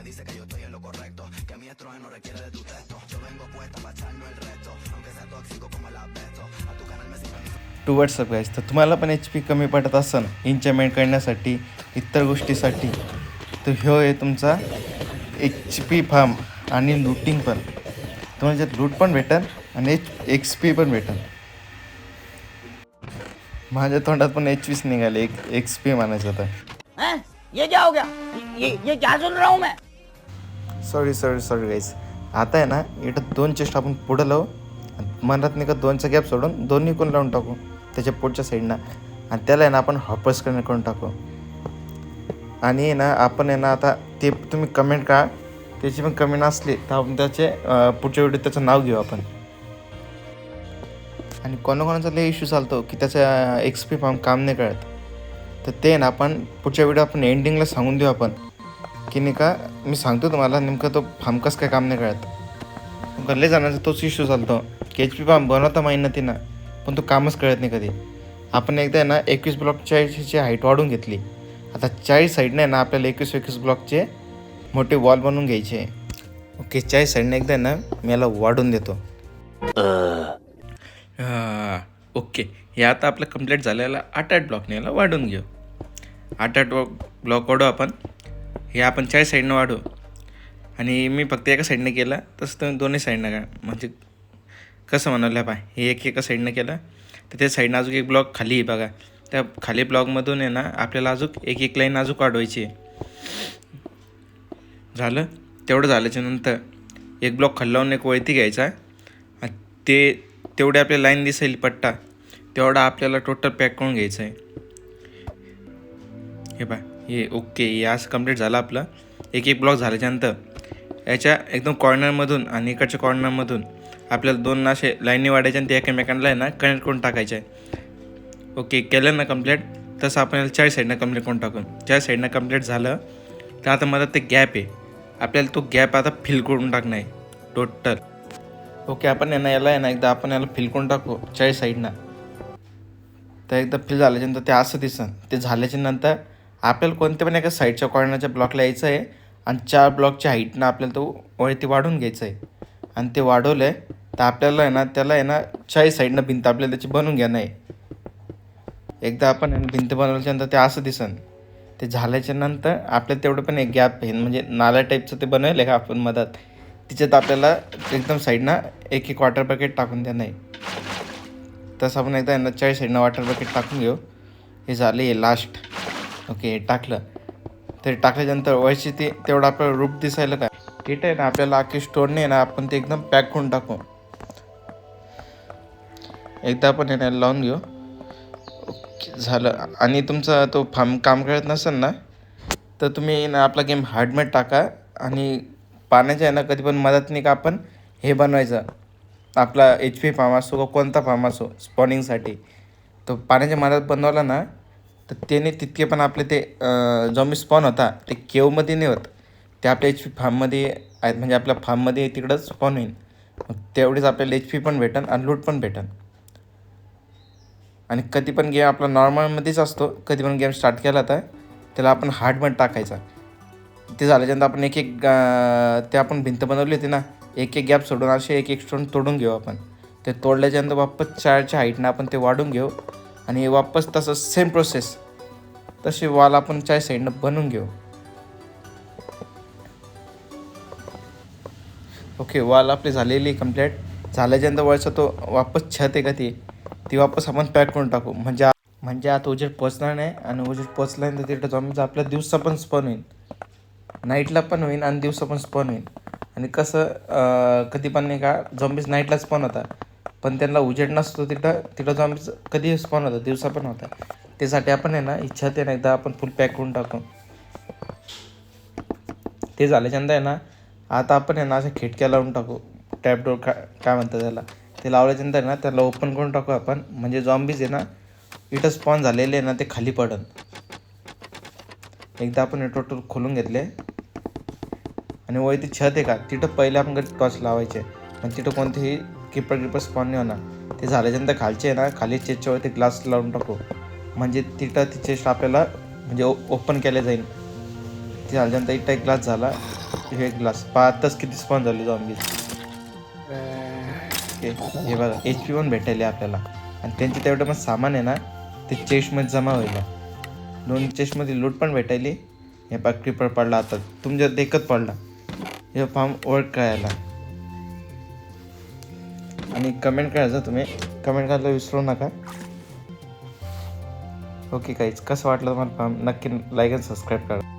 me dice que yo estoy en lo correcto, que mi estrés no requiere de tu texto. Yo vengo puesta para echarnos el resto, aunque sea tóxico como el asbesto. A tu canal me sigue to WhatsApp guys तर तुम्हाला पण H P कमी पडत असेल इंचमेंट करण्यासाठी इतर गोष्टीसाठी. तर ह्यो आहे तुमचा एच पी फार्म आणि लूटिंग पण. तुम्हाला ज्यात लूट पण भेटेल आणि एच एक्स पी पण भेटेल माझ्या तोंडात पण एच पीच निघाले एक एक्स पी म्हणायचं तर. हैं? ये क्या हो गया? ये ये क्या सुन रहा हूँ मैं? सॉरी सॉरी सॉरी गाईज आता आहे ना इथं दोन चेस्ट आपण पुढं लावू. मनात नाही का दोनचा गॅप सोडून दोन्ही कोण लावून टाकू? त्याच्या पुढच्या साईडनं आणि त्याला आहे ना आपण हॉपर्स कनेक्ट करून टाकू. आणि आहे ना आपण आहे ना आता ते तुम्ही कमेंट का त्याची पण कमेंट असली तर आपण त्याचे पुढच्या व्हिडिओ त्याचं नाव घेऊ आपण. आणि कोणाकोणाचा लय इश्यू चालतो की त्याचा एक्सपी फॉर्म काम नाही कळत तर ते ना आपण पुढच्या व्हिडिओ आपण एंडिंगला सांगून देऊ आपण. की नाही का मी सांगतो तुम्हाला नेमकं तो फार्म काय काम नाही कळत गल्ले जाण्याचा तोच इश्यू चालतो की एच पी फार्म बनवता माहिती ना पण तो कामच कळत नाही कधी. आपण एकदा आहे ना एकवीस ब्लॉक चाळीसची हाईट वाढून घेतली. आता चाळीस साईडने आहे ना आपल्याला एकवीस एकवीस ब्लॉकचे मोठे वॉल बनवून घ्यायचे. ओके चाळीस साईडने एकदा आहे ना मी याला वाढून देतो. ओके. हे आता आपलं कंप्लीट झालेलं आठ आठ ब्लॉकने याला वाढून घेऊ. आठ आठ ब्लॉक ब्लॉक वाढू आपण. हे आपण चाळीस साईडनं वाढू. आणि मी फक्त एका साईडनं केलं तसं तुम्ही दोन्ही साईडनं का म्हणजे कसं म्हणलं पाय हे एक एका साईडनं केलं तर त्या साईडनं अजून एक ब्लॉक खाली आहे बघा. त्या खाली ब्लॉकमधून आहे ना आपल्याला अजून एक एक लाईन अजून वाढवायची झालं? तेवढं झाल्याच्यानंतर एक ब्लॉक खाल्लावून एक वळती घ्यायचा. ते तेवढे आपल्या लाईन दिसेल पट्टा तेवढा आपल्याला टोटल पॅक करून घ्यायचं आहे. हे पाय हे ओके हे असं कंप्लीट झालं आपलं. एक एक ब्लॉक झाल्याच्यानंतर याच्या एकदम कॉर्नरमधून आणि इकडच्या कॉर्नरमधून आपल्याला दोन असे लाईनी वाढायचे आणि ते एकमेकांना आहे ना कनेक्ट करून टाकायचे आहे. ओके केलं ना कंप्लीट तसं आपण याला चार साईडनं कंप्लीट करून टाकू चार साईडनं कंप्लीट झालं तर आता मला ते गॅप आहे. आपल्याला तो गॅप आता फिल करून टाकणं आहे टोटल ओके आपण यांना ना याला आहे ना एकदा आपण याला फिल करून टाकू चाळीस साईडनं तर एकदा फिल झाल्याच्यानंतर ते असं दिसन. ते झाल्याच्यानंतर आपल्याला कोणत्या पण एका साईडच्या कॉर्नरच्या ब्लॉकला यायचं आहे आणि चार ब्लॉकच्या हाईटनं आपल्याला तो वळती वाढून घ्यायचं आहे आणि ते वाढवलं आहे तर आपल्याला आहे ना त्याला आहे ना चाळीस साईडनं भिंत आपल्याला त्याची बनवून घेणं आहे. एकदा आपण भिंत बनवल्याच्यानंतर ते असं दिसन. ते झाल्याच्यानंतर आपल्याला तेवढं पण एक गॅप आहे म्हणजे नाला टाईपचं ते बनवलं का आपण मधात? तिच्यात आपल्याला एकदम साईडनं एक एक वॉटर बकेट टाकून द्या नाही तसं आपण एकदा यांना चाळीस साईडनं वॉटर बकेट टाकून घेऊ. हे झाले हे लास्ट ओके टाकलं. तरी टाकल्याच्यानंतर वयची ते तेवढं आपलं रूप दिसायला काय? ठीक आहे ना आपल्याला अख्खी स्टोनने ना आपण ते एकदम पॅक करून टाकू. एकदा आपण याला लावून घेऊ. ओके झालं. आणि तुमचा तो फार्म काम करत नसेल ना तर तुम्ही ना आपला गेम हार्डमेट टाका आणि पाण्याच्या आहे ना कधी पण मदत नाही का आपण हे बनवायचं. आपला एच पी फार्म असो किंवा कोणता फार्म असो स्पॉनिंगसाठी तो पाण्याच्या मदत बनवला ना तर त्याने तितके पण आपले ते जॉम्बी स्पॉन होता ते केवमध्ये नाही होत. ते आपल्या एच पी फार्ममध्ये आहेत म्हणजे आपल्या फार्ममध्ये तिकडंच स्पॉन होईल मग तेवढीच आपल्याला एच पी पण भेटन आणि लूट पण भेटन. आणि कधी पण गेम आपला नॉर्मलमध्येच असतो. कधी पण गेम स्टार्ट केला तर त्याला आपण हार्डमध्ये टाकायचा. ते झाल्याच्यानंतर आपण एक एक ते आपण भिंत बनवली होती ना एक एक गॅप सोडून असे एक एक स्टोन तोडून घेऊ आपण. ते तोडल्याच्यानंतर वापस चारच्या हाईटनं आपण ते वाढून घेऊ. आणि वापस तसं सेम प्रोसेस तसे वाल आपण चाय साईडनं बनवून घेऊ. ओके वाल आपली झालेली कंप्लीट झाल्याच्यानंतर वरचा तो वापस छत आहे का ती? ती वापस आपण पॅक करून टाकू. म्हणजे म्हणजे आता उजेड पोचणार नाही आणि उजेड पोचल्यानंतर तिथं जॉम्बीचा म्हणजे आपल्या दिवसा पण स्पन होईल. नाईटला पण होईल आणि दिवसा पण स्पन होईल. आणि कसं कधी पण नाही का झॉम्बीज नाईटला स्पॉन होता पण त्यांना उजेड नसतो तिथं तिथं झॉम्बीज कधी स्पॉन होतं दिवसा पण होता त्यासाठी आपण आहे ना इच्छा ते ना एकदा आपण फुल पॅक करून टाकू. ते झाल्याच्यानंतर आहे ना आता आपण आहे ना अशा खिडक्या लावून टाकू. टॅपडोर का काय म्हणतात त्याला? ते लावल्याच्यानंतर आहे ना त्याला ओपन करून टाकू आपण. म्हणजे झॉम्बीज आहे ना इथं स्पॉन झालेले आहे ना ते खाली पडन. एकदा आपण हे टोटल खोलून घेतले. आणि वरती छत आहे का? तिथं पहिले आपण टॉर्च लावायचे. आणि तिथं कोणतेही किपर किपर स्पॉन नाही होणार. ते झाल्याच्यानंतर खालचे आहे ना खाली चेस्टच्या वरती ग्लास लावून टाकू. म्हणजे तिथं ती चेस्ट आपल्याला म्हणजे ओपन केले जाईल. ते झाल्याच्यानंतर इथं एक ग्लास झाला. हे ग्लास पाहताच किती स्पॉन झाले ओके हे बघा एच पी पण भेटायले आपल्याला. आणि त्यांचे तेवढं मग सामान आहे ना ते चेस्टमध्ये जमा होईल. दोन चेस्टमध्ये लूट पण भेटायली. हे पा क्रिपर पडला आता. तुमच्या देखत पडला. हे फार्म ओळख कळायला आणि कमेंट करायचं तुम्ही. कमेंट करायला विसरू नका. ओके काहीच कसं वाटलं तुम्हाला नक्की लाईक आणि सबस्क्राईब करा.